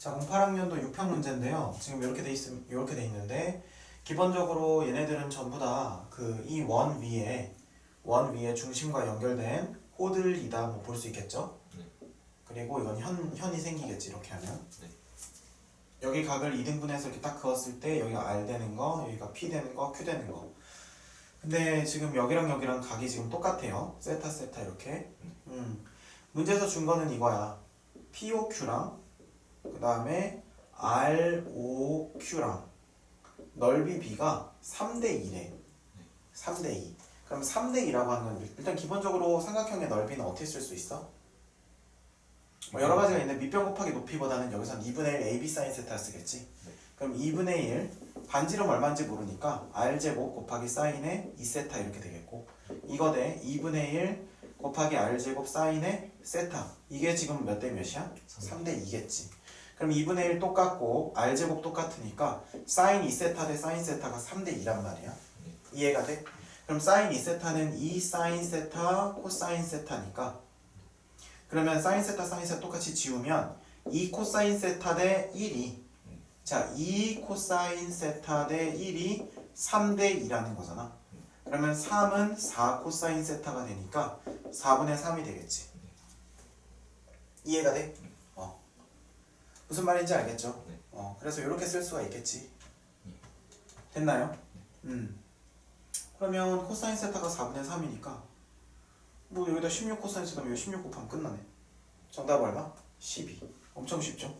자, 08학년도 6평 문제인데요. 지금 이렇게 돼 있, 이렇게 돼 있는데 기본적으로 얘네들은 전부 다 그 이 원 위에 원 위에 중심과 연결된 호들이다 뭐 볼 수 있겠죠? 네. 그리고 이건 현 현이 생기겠지 이렇게 하면. 네. 여기 각을 2등분해서 이렇게 딱 그었을 때 여기가 R 되는 거, 여기가 P 되는 거, Q 되는 거. 근데 지금 여기랑 여기랑 각이 지금 똑같아요. 세타 세타 이렇게. 음. 문제에서 준 거는 이거야. POQ랑 그 다음에 ROQ랑 넓이 B가 3대 2래. 3대 2. 그럼 3대 2라고 하는 건 일단 기본적으로 삼각형의 넓이는 어떻게 쓸 수 있어? 뭐 여러 가지가 있는데 밑변 곱하기 높이보다는 여기선 2분의 1 AB 사인 세타 쓰겠지. 네. 그럼 2분의 1 반지름 얼마인지 모르니까 R 제곱 곱하기 사인의 2세타 이렇게 되겠고 이거 대 2분의 1 곱하기 R 제곱 사인의 세타 이게 지금 몇 대 몇이야? 3대 2겠지. 그럼 2분의 1 똑같고 R 제곱 똑같으니까 사인 2세타 대 사인 세타가 3대 2란 말이야. 네. 이해가 돼? 그럼 사인 2세타는 2 사인 세타 코사인 세타니까 그러면 사인 세타 사인 세타 똑같이 지우면 2 코사인 세타 대 1이 자, 2 코사인 세타 대 1이 3대 2라는 거잖아. 그러면 3은 4 코사인 세타가 되니까 4분의 3이 되겠지. 이해가 돼? 어. 무슨 말인지 알겠죠? 네. 어. 그래서 이렇게 쓸 수가 있겠지. 됐나요? 음. 그러면 코사인 세타가 4분의 3이니까 뭐 여기다 16 코사인 세타면 16 곱하면 끝나네. 정답 얼마? 12. 엄청 쉽죠?